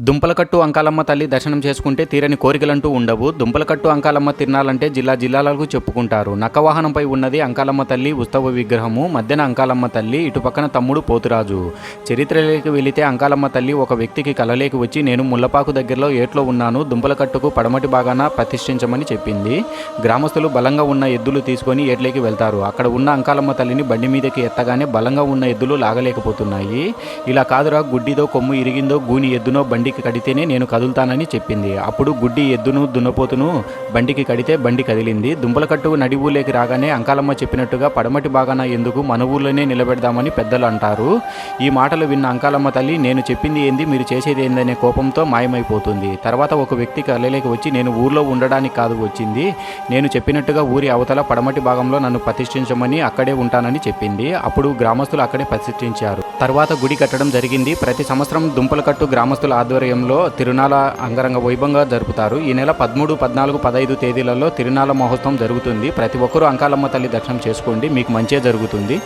దుంపలకట్టు అంకాలమ్మ తల్లి దర్శనం చేసుకుంటే తీరని కోరికలంటూ ఉండవు. దుంపలకట్టు అంకాలమ్మ తిరణాలంటే జిల్లా జిల్లాలకు చెప్పుకుంటారు. నక్కవాహనంపై ఉన్నది అంకాలమ్మ తల్లి ఉత్సవ విగ్రహము. మధ్యన అంకాలమ్మ తల్లి ఇటు పక్కన తమ్ముడు పోతురాజు. చరిత్రలోకి వెళితే అంకాలమ్మ తల్లి ఒక వ్యక్తికి కలలేకి వచ్చి నేను ముల్లపాకు దగ్గరలో ఏట్లో ఉన్నాను. దుంపలకట్టుకు పడమటి భాగాన ప్రతిష్ఠించమని చెప్పింది. గ్రామస్తులు బలంగా ఉన్న ఎద్దులు తీసుకొని ఏట్లోకి వెళ్తారు. అక్కడ ఉన్న అంకాలమ్మ తల్లిని బండి మీదకి ఎత్తగానే బలంగా ఉన్న ఎద్దులు లాగలేకపోతున్నాయి. ఇలా కాదురా గుడ్డిదో కొమ్ము ఇరిగిందో గూని ఎద్దునో బండి బండికి కడితేనే నేను కదులుతానని చెప్పింది. అప్పుడు గుడ్డి ఎద్దును దున్నపోతును బండికి కడితే బండి కదిలింది. దుంపలకట్టు నడి ఊళ్ళోకి రాగానే అంకాలమ్మ చెప్పినట్టుగా పడమటి భాగాన ఎందుకు మన ఊళ్ళోనే నిలబెడదామని పెద్దలు అంటారు. ఈ మాటలు విన్న అంకాలమ్మ తల్లి నేను చెప్పింది ఏంది మీరు చేసేది ఏందనే కోపంతో మాయమైపోతుంది. తర్వాత ఒక వ్యక్తి కలలేకి వచ్చి నేను ఊర్లో ఉండడానికి కాదు వచ్చింది. నేను చెప్పినట్టుగా ఊరి అవతల పడమటి భాగంలో నన్ను ప్రతిష్ఠించమని అక్కడే ఉంటానని చెప్పింది. అప్పుడు గ్రామస్తులు అక్కడే ప్రతిష్ఠించారు. తర్వాత గుడి కట్టడం జరిగింది. ప్రతి సంవత్సరం దుంపలకట్టు గ్రామస్తుల ఆధ్వర్యంలో తిరునాల అంగరంగ వైభవంగా జరుపుతారు. ఈ నెల పదమూడు పద్నాలుగు పదహైదు తేదీలలో తిరునాల మహోత్సవం జరుగుతుంది. ప్రతి ఒక్కరూ అంకాలమ్మ తల్లి దర్శనం చేసుకోండి. మీకు మంచే జరుగుతుంది.